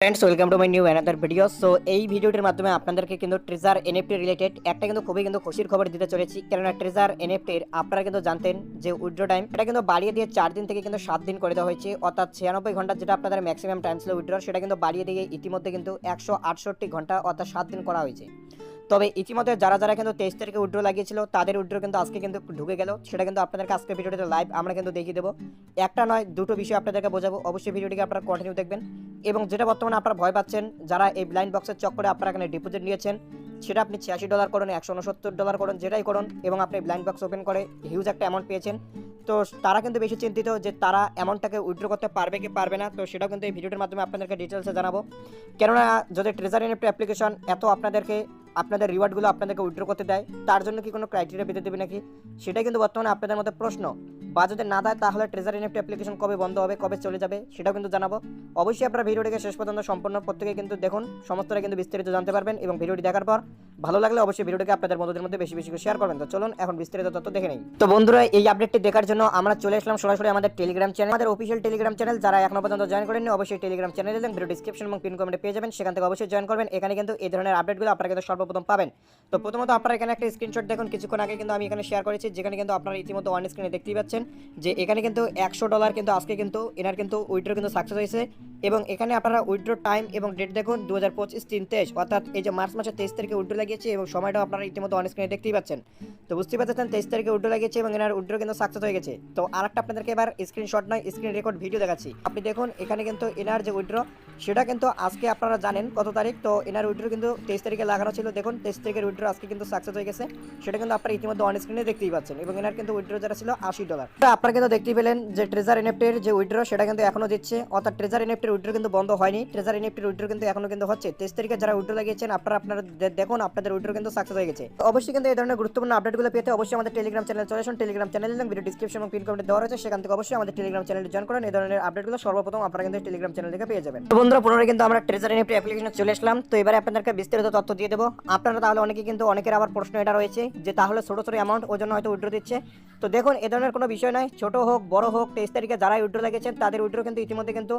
Friends welcome to my new another video so এই ভিডিওটির মাধ্যমে আপনাদেরকে কিন্তু ট্রেজার এনএফটি রিলেটেড একটা কিন্তু খুবই কিন্তু খুশির খবর দিতে চলেছি। কেননা ট্রেজার এনএফটির আপনারা কিন্তু জানতেন যে উইড্রো টাইম এটা কিন্তু বাড়িয়ে দিয়ে চার দিন থেকে কিন্তু সাত দিন করে দেওয়া হয়েছে। অর্থাৎ ছিয়ানব্বই ঘণ্টা যেটা আপনাদের ম্যাক্সিমাম টাইম ছিল উইড্রো সেটা কিন্তু বাড়িয়ে দিয়ে ইতিমধ্যে কিন্তু একশো আটষট্টি ঘণ্টা অর্থাৎ সাত দিন করা হয়েছে। তবে ইতিমধ্যে যারা যারা কিন্তু তেইশ তারিখে উইড্রো লাগিয়েছিল, তাদের উইড্রো কিন্তু আজকে কিন্তু ঢুকে গেল। সেটা কিন্তু আপনাদেরকে আজকে ভিডিওটিতে লাইভ আমরা কিন্তু দেখিয়ে দেবো। একটা নয়, দুটো বিষয় আপনাদেরকে বোঝাবো। অবশ্যই ভিডিওটিকে আপনারা কন্টিনিউ দেখবেন। এবং যেটা বর্তমানে আপনারা ভয় পাচ্ছেন, যারা এই ব্লাইন্ড বক্সের চক্করে আপনারা এখানে ডিপোজিট নিয়েছেন, সেটা আপনি ছিয়াশি ডলার করুন, একশো উনসত্তর ডলার করুন, যেটাই করুন, এবং আপনি ব্লাইন্ড বক্স ওপেন করে হিউজ একটা অ্যামাউন্ট পেয়েছেন। তো তারা কিন্তু বেশি চিন্তিত যে তারা অ্যামাউন্টটাকে উইথড্র করতে পারবে কি পারবে না, তো সেটাও কিন্তু এই ভিডিওটির মাধ্যমে আপনাদেরকে ডিটেলসে জানাব। কেননা যদি ট্রেজার অ্যাপ্লিকেশন এত আপনাদেরকে আপনাদের রিওয়ার্ডগুলো আপনাদেরকে উইড্রো করতে দেয়। তার জন্য কি কোনো ক্রাইটেরিয়া বেঁধে দেবে নাকি? সেটাই কিন্তু বর্তমানে আপনাদের মধ্যে প্রশ্ন। বা যদি না দেয়, তাহলে ট্রেজার এনএফটি অ্যাপ্লিকেশন কবে বন্ধ হবে, কবে চলে যাবে, সেটাও কিন্তু জানাব। অবশ্যই আপনারা ভিডিওটিকে শেষ পর্যন্ত সম্পূর্ণ প্রত্যেকে কিন্তু দেখুন, সমস্তটা কিন্তু বিস্তারিত জানতে পারবেন এবং ভিডিওটি দেখার পর ভালো লাগলে অবশ্যই ভিডিওটিকে আপনাদের বন্ধুদের মধ্যে বেশি বেশি করে শেয়ার করবেন। তো চলুন, এখন বিস্তারিত তথ্য দেখে নিই। তো বন্ধুরা, এই আপডেটটি দেখার জন্য আমরা চলে আসলাম সরাসরি আমাদের টেলিগ্রাম চ্যানেল আমাদের অফিসিয়াল টেলিগ্রাম চ্যানেল যারা এখনও পর্যন্ত জয়েন করেননি, অবশ্যই টেলিগ্রাম চ্যানেলে লিঙ্ক ভিডিও ডিসক্রিপশন এবং পিন কমেন্টে পেয়ে যাবেন। সেখান থেকে অবশ্যই জয়েন করবেন। এখানে কিন্তু এই ধরনের আপডেটগুলো আপনারা কিন্তু সর্বপ্রথম পাবেন। তো প্রথমত আপনারা এখানে একটা স্ক্রিনশট দেখুন। কিছুক্ষণ আগে কিন্তু আমি এখানে শেয়ার করেছি, যেখানে কিন্তু আপনারা ইতিমধ্যে অন স্ক্রিনে দেখতেই পাচ্ছেন। যে এখানে কিন্তু একশো ডলার কিন্তু আজকে কিন্তু এনার কিন্তু উইড্রো কিন্তু সাকসেস হয়েছে। এবং এখানে আপনারা উইড্রো টাইম এবং ডেট দেখুন দু হাজার পঁচিশ তিন তেইশ, অর্থাৎ এই যে মার্চ মাসের তেইশ তারিখে উইড্রো লাগিয়েছে এবং সময়টাও আপনারা ইতিমধ্যে অন স্ক্রিনে দেখতেই পাচ্ছেন। তো বুঝতে পারছেন তেইশ তারিখে উইড্রো লাগিয়েছে এবং এনার উইড্রো কিন্তু সাকসেস হয়ে গেছে। তো আর একটা আপনাদেরকে এবার স্ক্রিনশট নয় স্ক্রিন রেকর্ড ভিডিও দেখাচ্ছি। আপনি দেখুন, এখানে কিন্তু এনার যে উইড্রো সেটা কিন্তু আজকে আপনারা জানেন কত তারিখ। তো এনার উইড্রো কিন্তু তেইশ তারিখে লাগানো ছিল। দেখুন, তেইশ তারিখের উইড্রো আজকে কিন্তু সাকসেস হয়ে গেছে। সেটা কিন্তু আপনারা ইতিমধ্যে অন স্ক্রিনে দেখতেই পাচ্ছেন এবং এনার কিন্তু উইড্রো যেটা ছিল আশি ডলার আপনারা কিন্তু দেখতেই পেলেন যে ট্রেজার এনএফটির যে উইড্রো সেটা কিন্তু এখনও দিচ্ছে। অর্থাৎ ট্রেজার এনএফটির উইড্রো কিন্তু বন্ধ হয়নি। ট্রেজার এনএফটির উইড্রো কিন্তু এখনও কিন্তু হচ্ছে। তেইশ তারিখে যারা উইড্রো লাগিয়েছেন, আপনারা আপনারা দেখুন, আপনাদের উইড্রো কিন্তু সাকসেস হয়ে গেছে। অবশ্যই কিন্তু এই ধরনের গুরুত্বপূর্ণ আপডেটগুলো পেতে অবশ্যই আমাদের টেলিগ্রাম চ্যানেল চলে আসুন। Telegram channel link video description এবং পিন কমেন্টে দেওয়া রয়েছে। সেখান থেকে অবশ্যই আমাদের টেলিগ্রাম চ্যানেলে জয়েন করেন। এই ধরনের আপডেটগুলো সর্বপ্রথম আপনারা কিন্তু টেলিগ্রাম চ্যানেল থেকে পেয়ে যাবেন। তো বন্ধুরা, পুনরায় কিন্তু আমরা ট্রেজার এনএফটি অ্যাপ্লিকেশনে চলে আসলাম। তো এবারে আপনাদেরকে বিস্তারিত তথ্য দিয়ে দেবো। আপনারা তাহলে অনেকে কিন্তু, অনেকের আবার প্রশ্ন এটা রয়েছে যে তাহলে ছোটো ছোটো অ্যামাউন্ট ওই জন্য হয়তো উইড্রো দিচ্ছে। তো দেখুন, এ ধরনের কোনো বিষয় নয়। ছোট হোক, বড় হোক, তেইশ তারিখে যারা উইড্রো লাগিয়েছেন, তাদের উইড্রো কিন্তু ইতিমধ্যে কিন্তু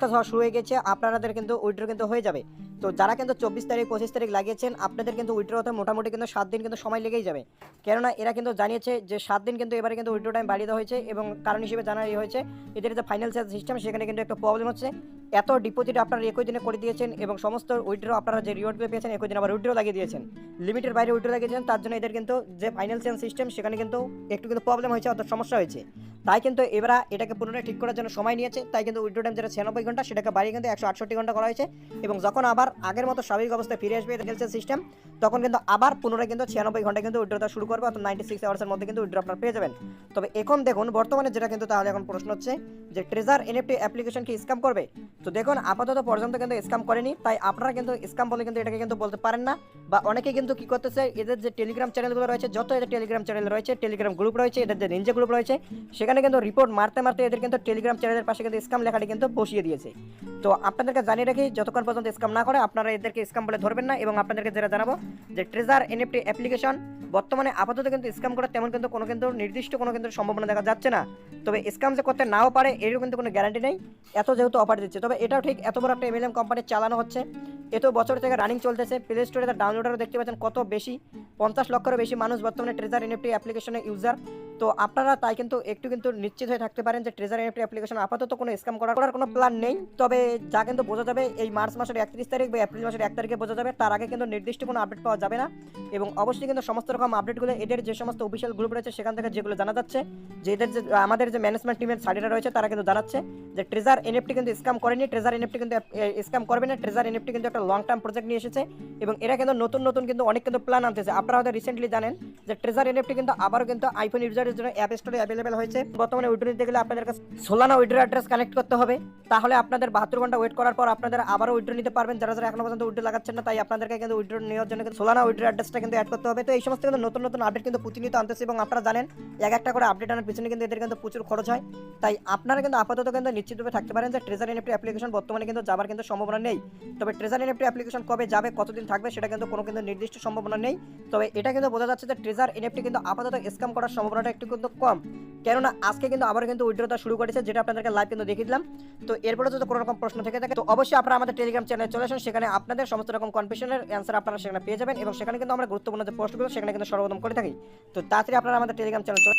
সাকসেস হওয়া শুরু হয়ে গেছে আপনাদের কিন্তু উইড্রো কিন্তু হয়ে যাবে। তো যারা কিন্তু চব্বিশ তারিখ পঁচিশ তারিখ লাগিয়েছেন আপনাদের কিন্তু উইড্রো হতে মোটামুটি কিন্তু সাত দিন কিন্তু সময় লেগেই যাবে। কেননা এরা কিন্তু জানিয়েছে যে সাত দিন কিন্তু এবারে কিন্তু উইড্রো টাইম বাড়িয়ে দেওয়া হয়েছে এবং কারণ হিসেবে জানা হয়েছে এদের যে ফাইন্যান্সিয়াল সিস্টেম সেখানে কিন্তু একটা প্রবলেম হচ্ছে। এত ডিপোজিট আপনারা একই দিনে করে দিয়েছেন এবং সমস্ত উইড্রো আপনারা যে রিওয়ার্ডগুলো পেয়েছেন একই দিন আবার উইড্রো লাগিয়ে দিয়েছেন। লিমিটের বাইরে উইড্রো লাগিয়েছেন তার জন্য এদের কিন্তু যে ফাইন্যান্সিয়াল সিস্টেম সেখানে কিন্তু একটু কিন্তু প্রবলেম হয়েছে অর্থাৎ সমস্যা হয়েছে। তাই কিন্তু এবার এটাকে পুনরায় ঠিক করার জন্য সময় নিয়েছে তাই কিন্তু উইড্রো টাইম যেটা ছিয়ানব্বই ঘণ্টা সেটাকে বাড়িয়ে কিন্তু একশো আটষট্টি ঘণ্টা করা হয়েছে এবং যখন আবার আগের মতো স্বাভাবিক অবস্থায় ফিরে আসবে ফাইন্যান্সিয়াল সিস্টেম তখন কিন্তু আবার পুনরায় কিন্তু ছিয়ানব্বই ঘণ্টা কিন্তু উইড্রোটা শুরু করবে, অর্থাৎ নাইনটি সিক্স আওয়ার্সের মধ্যে কিন্তু উইড্রো আপনারা পেয়ে যাবেন। তবে এখন দেখুন, বর্তমানে যেটা কিন্তু তাহলে এখন প্রশ্ন হচ্ছে যে ট্রেজার এনএফটি অ্যাপ্লিকেশন কি স্ক্যাম করবে? তো দেখুন, আপাতত পর্যন্ত কিন্তু স্ক্যাম করেনি, তাই আপনারা কিন্তু স্ক্যাম বলে কিন্তু এটাকে কিন্তু বলতে পারেন না। বা অনেকে কিন্তু কি করতেছে এদের যে টেলিগ্রাম চ্যানেলগুলো রয়েছে, যত এদের টেলিগ্রাম চ্যানেল রয়েছে টেলিগ্রাম গ্রুপ রয়েছে, এদের যে নিনজা গ্রুপ রয়েছে, সেখানে কিন্তু রিপোর্ট মারতে মারতে এদের কিন্তু টেলিগ্রাম চ্যানেলের পাশে কিন্তু স্ক্যাম লেখাটি কিন্তু বসিয়ে দিয়েছে। তো আপনাদেরকে জানিয়ে রাখি, যতক্ষণ পর্যন্ত স্ক্যাম না করে আপনারা এদেরকে স্ক্যাম বলে ধরবেন না এবং আপনাদেরকে যেটা জানাব যে ট্রেজার এনএফটি অ্যাপ্লিকেশন বর্তমানে আপাতত কিন্তু স্ক্যাম করার তেমন কিন্তু কোনো কিন্তু নির্দিষ্ট কোনো কিন্তু সম্ভাবনা দেখা যাচ্ছে না। তবে স্ক্যাম যে করতে নাও পারে, এরও কিন্তু কোনো গ্যারান্টি নেই। এত যেহেতু অফার দিচ্ছে, তবে এটাও ঠিক, এত বড় একটা এমএলএম কোম্পানি চালানো হচ্ছে। এত বছর থেকে রানিং চলতেছে প্লে স্টোরে তার ডাউনলোডারও দেখতে পাচ্ছেন কত বেশি, পঞ্চাশ লক্ষেরও বেশি মানুষ বর্তমানে ট্রেজার এনএফটি অ্যাপ্লিকেশনের ইউজার তো আপনারা তাই কিন্তু একটু কিন্তু নিশ্চিত হয়ে থাকতে পারেন যে ট্রেজার এনএফটি অ্যাপ্লিকেশন আপাতত কোনো স্ক্যাম করার কোনো প্ল্যান নেই। তবে যা কিন্তু বোঝা যাবে, এই মার্চ মাসের একত্রিশ তারিখ বা এপ্রিল মাসের এক তারিখে বোঝা যাবে, তার আগে কিন্তু নির্দিষ্ট কোনো আপডেট পাওয়া যাবে না। এবং অবশ্যই কিন্তু সমস্ত রকম আপডেটগুলো এদের যে সমস্ত অফিসিয়াল গ্রুপ রয়েছে, সেখান থেকে যেগুলো জানা যাচ্ছে, যে এদের যে, আমাদের যে ম্যানেজমেন্ট টিমের সাইডেরা রয়েছে, তারা কিন্তু জানাচ্ছে যে ট্রেজার এনএফটি কিন্তু স্ক্যাম করেনি ট্রেজার এনএফটি কিন্তু স্ক্যাম করবে না ট্রেজার এনএফটি কিন্তু একটা লং টার্ম প্রজেক্ট নিয়ে এসেছে, এবং এরা কিন্তু নতুন নতুন কিন্তু অনেক কিন্তু প্ল্যান আনতেছে। আপনারা হয়তো রিসেন্টলি জানেন যে ট্রেজার এনএফটি কিন্তু আবারও কিন্তু আইফোন ইউজারের জন্য অ্যাপ স্টোরে অ্যাভেলেবেল হয়েছে। বর্তমানে উইড্রো নিতে গেলে আপনাদের কাছে সোলানা উইড্রো অ্যাড্রেস কানেক্ট করতে হবে। তাহলে আপনাদের বাহাত্তর ঘণ্টা ওয়েট করার পর আপনাদের আবারও উইড্রো নিতে পারবেন। যারা যারা এখনও পর্যন্ত উইড্রো লাগাচ্ছেন না, তাই আপনাদেরকে কিন্তু উইড্রো নেওয়ার জন্য কিন্তু সোলানা উইড্রো অ্যাড্রেসটা কিন্তু অ্যাড করতে হবে। তো এই সমস্ত কিন্তু নতুন নতুন আপডেট কিন্তু প্রতিনিয়ত আনতেছে এবং আপনারা জানেন, এক একটা করে আপডেট আনার পিছনে কিন্তু এদের কিন্তু প্রচুর খরচ হয়। তাই আপনারা কিন্তু আপাতত কিন্তু নিশ্চিতভাবে থাকতে পারেন যে ট্রেজার এনএফটি অ্যাপ্লিকেশন বর্তমানে কিন্তু যাবার কিন্তু সম্ভাবনা নেই। তবে ট্রেজার এনএফটি অ্যাপ্লিকেশন কবে যাবে, কতদিন থাকবে, সেটা কিন্তু কোনো কিন্তু নির্দিষ্ট সম্ভাবনা নেই। তবে এটা কিন্তু বোঝা যাচ্ছে যে ট্রেজার এনএফটি কিন্তু আপাতত স্ক্যাম করার সম্ভাবনাটা একটু কিন্তু কম। কেননা আজকে কিন্তু আবার কিন্তু উইড্রোটা শুরু করেছে, যেটা আপনাদেরকে লাইভ কিন্তু দেখিয়ে দিলাম। তো এরপরে যদি কোনো রকম প্রশ্ন থেকে থাকে, তো অবশ্যই আপনারা আমাদের টেলিগ্রাম চ্যানেলে চলে আসুন, সেখানে আপনাদের সমস্ত রকম কনফিউশনের অ্যান্সার আপনারা সেখানে পেয়ে যাবেন এবং সেখানে কিন্তু আমরা গুরুত্বপূর্ণ যে প্রশ্নগুলো সেখানে কিন্তু সর্বপ্রথম করে থাকি। তো তাড়াতাড়ি আপনারা আমাদের টেলিগ্রাম চ্যানেল চলে